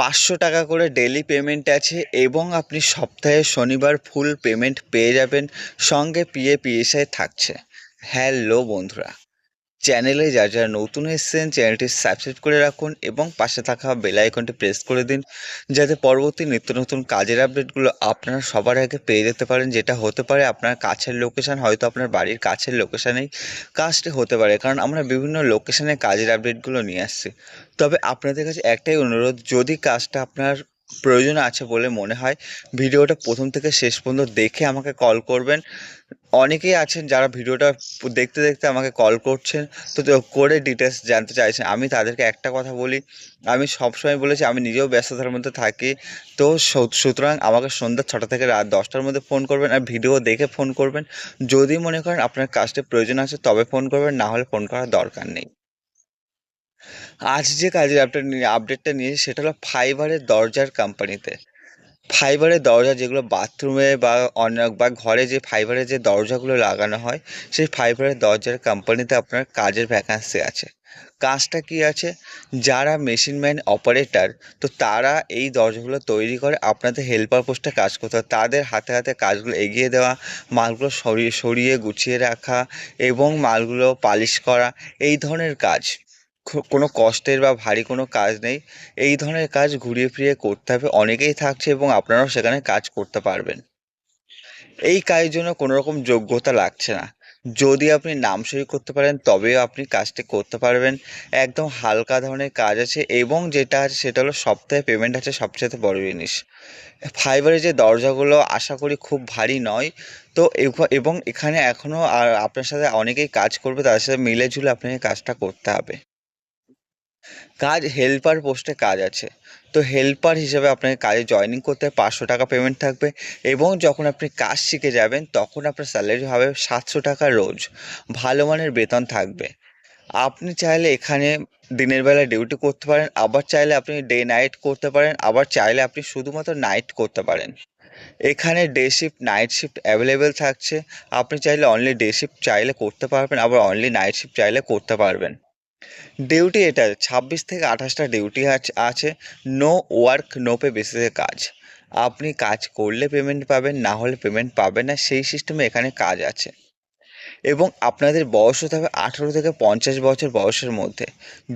পাঁচশো টাকা করে ডেলি পেমেন্ট আছে এবং আপনি সপ্তাহে শনিবার ফুল পেমেন্ট পেয়ে যাবেন। সঙ্গে পিএ পিএসআই থাকছে। হ্যালো বন্ধুরা। চ্যানেলে যারা যারা নতুন এসেছেন চ্যানেলটি সাবস্ক্রাইব করে রাখুন এবং পাশে থাকা বেল আইকনটি প্রেস করে দিন, যাতে পরবর্তী নিত্য নতুন কাজের আপডেটগুলো আপনারা সবার আগে পেয়ে যেতে পারেন, যেটা হতে পারে আপনার কাছের লোকেশান হয়তো আপনার বাড়ির কাছের লোকেশানেই কাজটি হতে পারে, কারণ আমরা বিভিন্ন লোকেশানে কাজের আপডেটগুলো নিয়ে আসছি। তবে আপনাদের কাছে একটাই অনুরোধ, যদি কাজটা আপনার প্রয়োজন আছে বলে মনে হয়। ভিডিওটা প্রথম থেকে শেষ পর্যন্ত দেখে আমাকে কল করবেন। অনেকেই আছেন যারা ভিডিওটা দেখতে দেখতে আমাকে কল করছেন। তো করে ডিটেলস জানতে চাইছেন। আমি তাদেরকে একটা কথা বলি। আমি সবসময় বলেছি, আমি নিজেও ব্যস্ততার মধ্যে থাকি। তো সুতরাং আমাকে সন্ধ্যা ছটা থেকে রাত দশটার মধ্যে ফোন করবেন আর ভিডিও দেখে ফোন করবেন। যদি মনে করেন আপনার কাজটা প্রয়োজন আছে, তবে ফোন করবেন। না হলে ফোন করার দরকার নেই। আজ যে কাজের আপডেট নিয়ে আপডেটটা নিয়ে সেটা হলো ফাইবারের দরজার কোম্পানিতে ফাইবারের দরজা যেগুলো বাথরুমে বা অন্য বা ঘরে যে ফাইবারের যে দরজাগুলো লাগানো হয়, সেই ফাইবারের দরজার কোম্পানিতে আপনার কাজের ভ্যাকান্সি আছে। কাজটা কি আছে? যারা মেশিন ম্যান অপারেটর তো তারা এই দরজাগুলো তৈরি করে আপনাদের হেল্পার পোস্টে কাজ করতে হয়। তাদের হাতে হাতে কাজগুলো এগিয়ে দেওয়া, মালগুলো সরিয়ে সরিয়ে গুছিয়ে রাখা এবং মালগুলো পালিশ করা, এই ধরনের কাজ। কোনো কষ্টের বা ভারী কোনো কাজ নেই। এই ধরনের কাজ ঘুরিয়ে ফিরিয়ে করতে হবে। অনেকেই থাকছে এবং আপনারাও সেখানে কাজ করতে পারবেন। এই কাজের জন্য কোনো রকম যোগ্যতা লাগছে না। যদি আপনি নাম সই করতে পারেন তবেও আপনি কাজটি করতে পারবেন। একদম হালকা ধরনের কাজ আছে এবং যেটা আছে সেটা হলো সপ্তাহে পেমেন্ট আছে সবচেয়ে বড় জিনিস। ফাইবারের যে দরজাগুলো আশা করি খুব ভারী নয়। তো এবং এখানে এখনও আর আপনার সাথে অনেকেই কাজ করবে, তাদের সাথে মিলে ঝুলে আপনাকে কাজটা করতে হবে। কাজ হেল্পার পোস্টে কাজ আছে। তো হেল্পার হিসেবে আপনাকে কাজে জয়েনিং করতে পাঁচশো টাকা পেমেন্ট থাকবে এবং যখন আপনি কাজ শিখে যাবেন, তখন আপনার স্যালারি হবে সাতশো টাকা রোজ। ভালো মানের বেতন থাকবে। আপনি চাইলে এখানে দিনের বেলা ডিউটি করতে পারেন, আবার চাইলে আপনি ডে নাইট করতে পারেন, আবার চাইলে আপনি শুধুমাত্র নাইট করতে পারেন। এখানে day shift night shift available থাকছে। আপনি চাইলে অনলি ডে শিফট চাইলে করতে পারবেন, আবার অনলি নাইট শিফট চাইলে করতে পারবেন। ডিউটি এটা, ছাব্বিশ থেকে আঠাশটা ডিউটি আছে নো ওয়ার্ক নো পে বেসিসে কাজ। আপনি কাজ করলে পেমেন্ট পাবেন, না হলে পেমেন্ট পাবেন না, সেই সিস্টেমে এখানে কাজ আছে। এবং আপনাদের বয়স হতে হবে আঠারো থেকে পঞ্চাশ বছর বয়সের মধ্যে।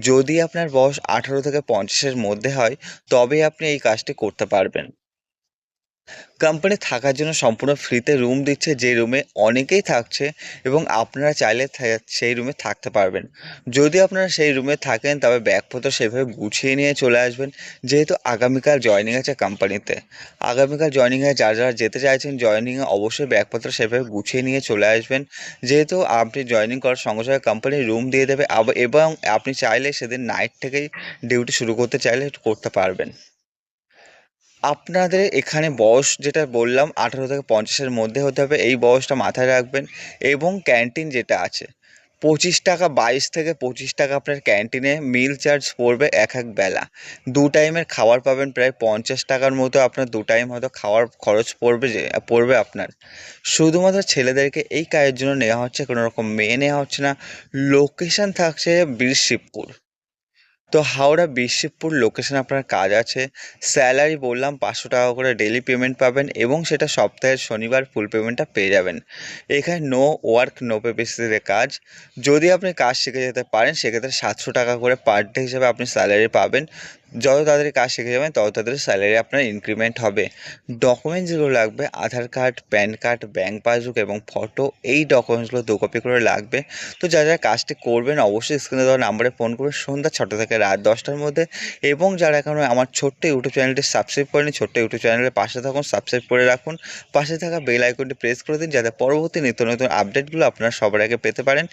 যদি আপনার বয়স আঠারো থেকে পঞ্চাশের মধ্যে হয়, তবেই আপনি এই কাজটি করতে পারবেন। কোম্পানি থাকার জন্য সম্পূর্ণ ফ্রিতে রুম দিচ্ছে, যে রুমে অনেকেই থাকছে এবং আপনারা চাইলে সেই রুমে থাকতে পারবেন। যদি আপনারা সেই রুমে থাকেন, তবে ব্যাগপত্র সেভাবে গুছিয়ে নিয়ে চলে আসবেন, যেহেতু আগামীকাল জয়েনিং আছে কোম্পানিতে আগামীকাল জয়েনিংয়ে যারা যারা যেতে চাইছেন জয়েনিংয়ে অবশ্যই ব্যাগপত্র সেভাবে গুছিয়ে নিয়ে চলে আসবেন। যেহেতু আপনি জয়েনিং করার সঙ্গে সঙ্গে কোম্পানি রুম দিয়ে দেবে এবং আপনি চাইলে সেদিন নাইট থেকেই ডিউটি শুরু করতে চাইলে করতে পারবেন। আপনাদের এখানে বয়স যেটা বললাম, আঠারো থেকে পঞ্চাশের মধ্যে হতে হবে, এই বয়সটা মাথায় রাখবেন। এবং ক্যান্টিন যেটা আছে, পঁচিশ টাকা বাইশ থেকে পঁচিশ টাকা আপনার ক্যান্টিনে মিল চার্জ পড়বে এক এক বেলা। দু টাইমের খাবার পাবেন প্রায় পঞ্চাশ টাকার মতো আপনার দু টাইম হয়তো খাওয়ার খরচ পড়বে যে, পড়বে আপনার। শুধুমাত্র ছেলেদেরকে এই কাজের জন্য নেওয়া হচ্ছে, কোনো রকম মেয়ে নেওয়া হচ্ছে না। লোকেশন থাকছে বীরশিবপুর। তো হাওড়া বিশিবপুর লোকেশন আপনার কাজ আছে। স্যালারি বললাম পাঁচশো টাকা করে ডেলি পেমেন্ট পাবেন এবং সেটা সপ্তাহের শনিবার ফুল পেমেন্টটা পেয়ে যাবেন। এখানে নো ওয়ার্ক নো পে বেসিসে কাজ। যদি আপনি কাজ শিখে যেতে পারেন, সেক্ষেত্রে সাতশো টাকা করে পার ডে হিসাবে আপনি স্যালারি পাবেন। যত তাড়াতাড়ি কাজ শিখে যাবেন, তত তাড়াতাড়ি স্যালারি আপনার ইনক্রিমেন্ট হবে। ডকুমেন্টস যেগুলো লাগবে, Aadhaar card, PAN card bank passbook এবং ফটো এই ডকুমেন্টসগুলো দু কপি করে লাগবে। তো যারা যারা কাজটি করবেন, অবশ্যই স্ক্রিনে দেওয়া নাম্বারে ফোন করবেন সন্ধ্যা ছটা থেকে রাত দশটার মধ্যে এবং যারা এখনও আমার ছোট্ট ইউটিউব চ্যানেলটি সাবস্ক্রাইব করেনি, ছোট্ট ইউটিউব চ্যানেলের পাশে থাকুন সাবস্ক্রাইব করে রাখুন। পাশে থাকা বেল আইকনটি প্রেস করে দিন, যাতে পরবর্তী নিত্য নতুন আপডেটগুলো আপনারা সবার আগে পেতে পারেন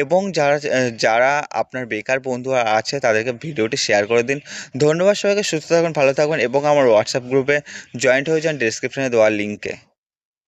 এবং যারা যারা আপনার বেকার বন্ধু আছে, তাদেরকে ভিডিওটি শেয়ার করে দিন। ধন্যবাদ সবাইকে, সুস্থ থাকুন, ভালো থাকুন এবং আমার হোয়াটসঅ্যাপ গ্রুপে জয়েন্ট হয়ে যান ডিসক্রিপশানে দেওয়া লিঙ্কে